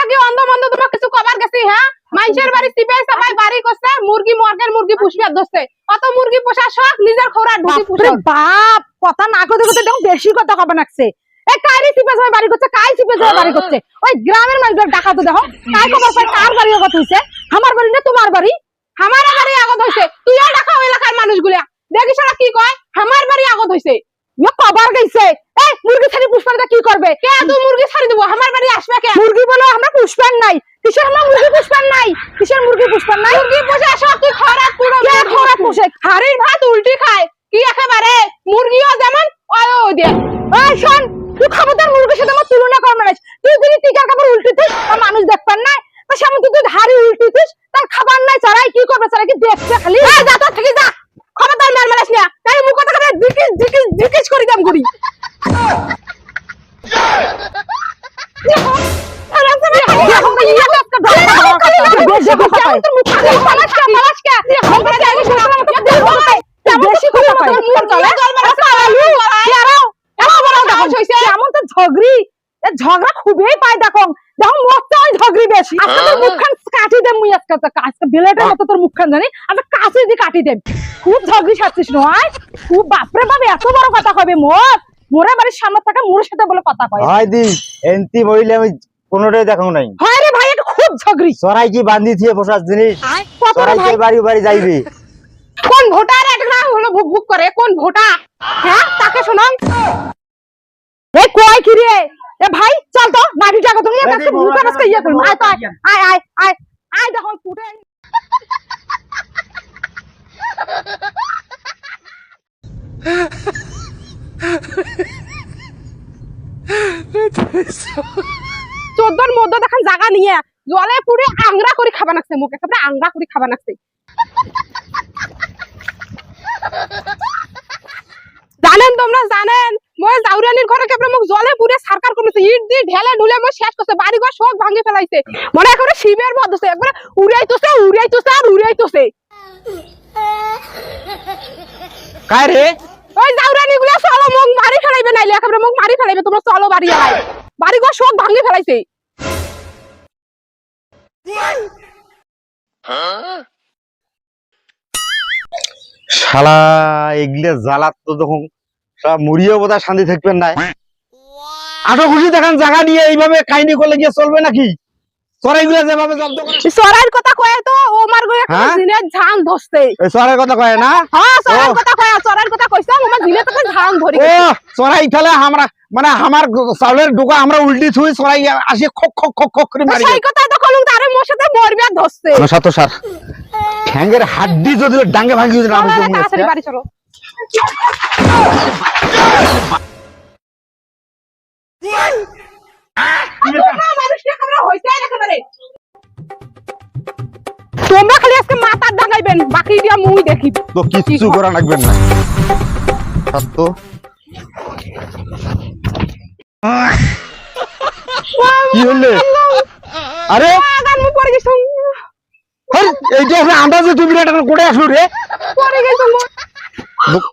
আমরা কি অন্ধ মন্ধ তোমার কিছু কবার গেছি হ্যাঁ মানুষের বাড়ি সবাই বাড়ি করছে মুরগি মর্গের মুরগি পুষবে অত মুরগি পোষা নিজের খোরা ঢুকি পুষে বাপ, কথা না দেখো বেশি কথা নাকছে সবাই বাড়ি করছে কাই সিপে সবাই বাড়ি করছে ওই গ্রামের মানুষগুলো ডাকা তো দেখো কাই খবর পায় কার বাড়ি কথা হইছে আমার বাড়ি না তোমার বাড়ি আমার বাড়ি আগত হইছে তুইও ডাকা এলাকার মানুষগুলা দেখিস কি কয়? আমার বাড়ি আগত হইছে কবার গেছে। এই মুরগি ছাড়ি পুষ্পানটা কি করবে কে তুই মুরগি ছাড়ি দিব? আমার বাড়ি আসবে কে? মুরগি বলো আমরা পুষ্পান নাই। কিসের আমরা মুরগি পুষ্পান নাই। কিসের মুরগি পুষ্পান নাই। মুরগি পোষা জিকিস করি ঝগড়া খুবই পায় দেখো। দেখো ঝগড়ি বেশি আজকে তোর মুখখান কাটি দে মুই আজকে আজকে বিলেটের মতো তোর মুখখান জানি? আজকে কাছে দিয়ে কাটি দে। খুব ঝগড়ি ছাড়ছিস নয়? খুব বাপরে বাপ এত বড় কথা কবে মোর। মোরে বাড়ির সামনে থাকা মোর সাথে বলে কথা কয়। হয় দি এনতি বইলে আমি কোনোটাই দেখাও নাই। হয় রে ভাই এটা খুব ঝগড়ি। চড়াই কি বান্ধি থিয়ে বসার জিনিস? রে চড়াই বাড়ি বাড়ি যাইবে? কোন ভোটার একটা হলো ভুক ভুক করে? কোন ভোটার? হ্যাঁ তাকে শোনাও। এ কয় কি রে? এ ভাই চল তো মাটি টাকা তুমি যে মুখে আজকে ইয়ে করুন আয় তো আয় আয় আয় আয় আয় দেখো ফুটে। চোদ্দর মধ্যে দেখেন জায়গা নিয়ে। জলে পুরে আংরা করে খাবা নাকছে মুখ একেবারে আংরা করে খাবা নাকছে জানেন তোমরা জানেন মই জাউরানির ঘরে কেবল মুখ জলে পুরে সারকার করেছে ইট দিয়ে ঢেলে শেষ করছে বাড়ি ঘর সব ভাঙে ফেলাইছে। মনে করে শিবের হচ্ছে একবারে উড়াইতেছে উড়াইতেছে আর উড়াইতেছে। কায় রে ওই জাউরানি গুলো চলো মুখ মারি ফেলাইবে নাইলে একেবারে মুখ মারি ফেলাইবে তোমরা চলো বাড়ি আয়। বাড়ি ঘর সব ভাঙে ফেলাইছে। শালা এগুলো জ্বালাত তো তখন শালা মুড়িও বোধহয় শান্তি থাকবেন না আটো খুশি দেখান জায়গা নিয়ে এইভাবে কাহিনী করলে গিয়ে চলবে নাকি? চড়াইগুলো যেভাবে জব্দ করে। সরাইর কথা কয়ে তো ও মার গয়ে হ্যাঁ? জিনের ঝান ধরছে। এই কথা কয় না? হ্যাঁ কথা কয়ে কথা কইছে আমার জিনে তোকে ঝান ধরি ও চড়াই ফেলে আমরা মানে আমার চাউলের ডোকা আমরা উল্টি থুই চড়াই আসি খক খক খক খক করে মারি। সেই কথা তো কলুম তারে মোর সাথে মরবে আর ধরছে। সাত সার ঠ্যাঙ্গের হাড্ডি যদি ডাঙ্গে ভাঙি যদি না চলো, বুঝতে তাড়াতাড়ি বাড়ি চলো। তোমরা খালি আজকে মাথার ডাঙাইবেন বাকি দিয়া মুই দেখি। তো কিচ্ছু করা লাগবেন না। সত্য কি হলে আরে! আগান মুই পড়ে গেছি আরে, এইটা আছে আন্দাজে তুমি এটা কোটে আসলো রে? পড়ে গেছি মুই দুঃখ-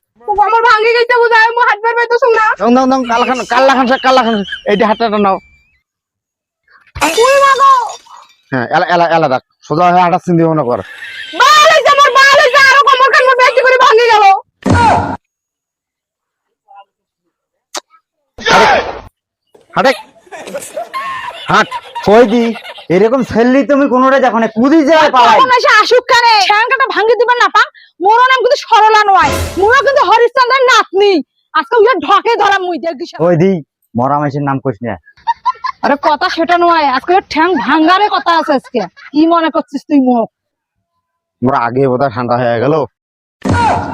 ও কমর ভাঙে গেছে বুঝাই মই হাত না। দাও দাও দাও কাল্লা খান কাল্লা খান এইটা হাতটা নাও। তুই মাগো হ্যাঁ এলা এলা এলা রাখ সোজা হয়ে হাঁটা চিন্তা ভাবনা কর। বাল হইছে আমার বাল হইছে আরও কমর খান মোর বেশি করে ভাঙে গেল। হাঁটে হাঁট। কই দি। এরকম ছেললি তুমি কোনোটা দেখো না কুদি যায় পালাই। আসুক কানে। ঠ্যাংটা ভাঙি দিবেন না পা। মোরও নাম কিন্তু সরলা নয় মোরও কিন্তু হরিশ্চন্দ্রের নাতনি। আজকে উইয়া ঢকে ধরা মুই দেখি ওই দি মরা মাইসের নাম কইস না। আরে কথা সেটা নয় আজকে ঠ্যাং ভাঙ্গারে কথা আছে আজকে। কি মনে করছিস তুই মুখ? মোরা আগে বোধহয় ঠান্ডা হয়ে গেল।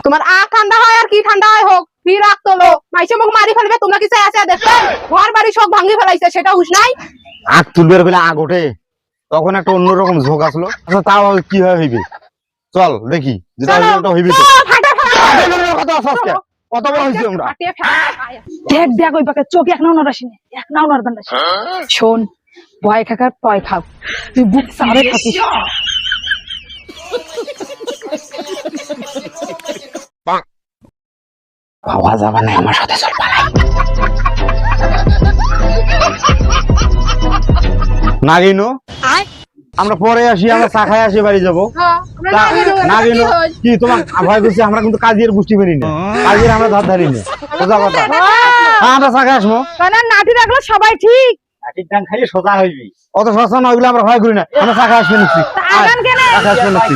তোমার আ ঠান্ডা হয় আর কি ঠান্ডা হয় হোক ফির রাখ তোলো। মাইসে মুখ মারি ফেলবে তোমরা কি চাই আছে দেখবে ঘর বাড়ি সব ভাঙি ফেলাইছে সেটা হুশ নাই? আগ তুলবে বলে আগ ওঠে। তখন একটা অন্যরকম ঝোঁক আসলো। আচ্ছা তাও কি হয় হইবে? চল দেখি যেটা ওটা হইবে তো। ফাটা ফাটা। কত কত বড় হয়েছি আমরা দেখ দেখ ওই পাকে চোখ এক নাও এক নাও নড়বেন না শোন ভয় খাকার টয় খাও। তুই বুক সারে থাকিস ভাবা যাবে না আমার সাথে চল পালাই। নাগিনো? আমরা পরে আসি আমরা চা খাই আসি বাড়ি যাব। হ্যাঁ না গেল কি তোমার ভয় করছি? আমরা কিন্তু কাজের গোষ্ঠী বেরি না। কাজের আমরা ধার ধারি না। সোজা কথা। হ্যাঁ আমরা চা খাই আসব। কারণ নাটি রাখল সবাই ঠিক। খাইলে সোজা হইবি। অত সস্তা না ওইগুলো আমরা ভয় করি না। আমরা চা খাই আসবে নিচ্ছি আগান কেন চা খাই আসবে নিচ্ছি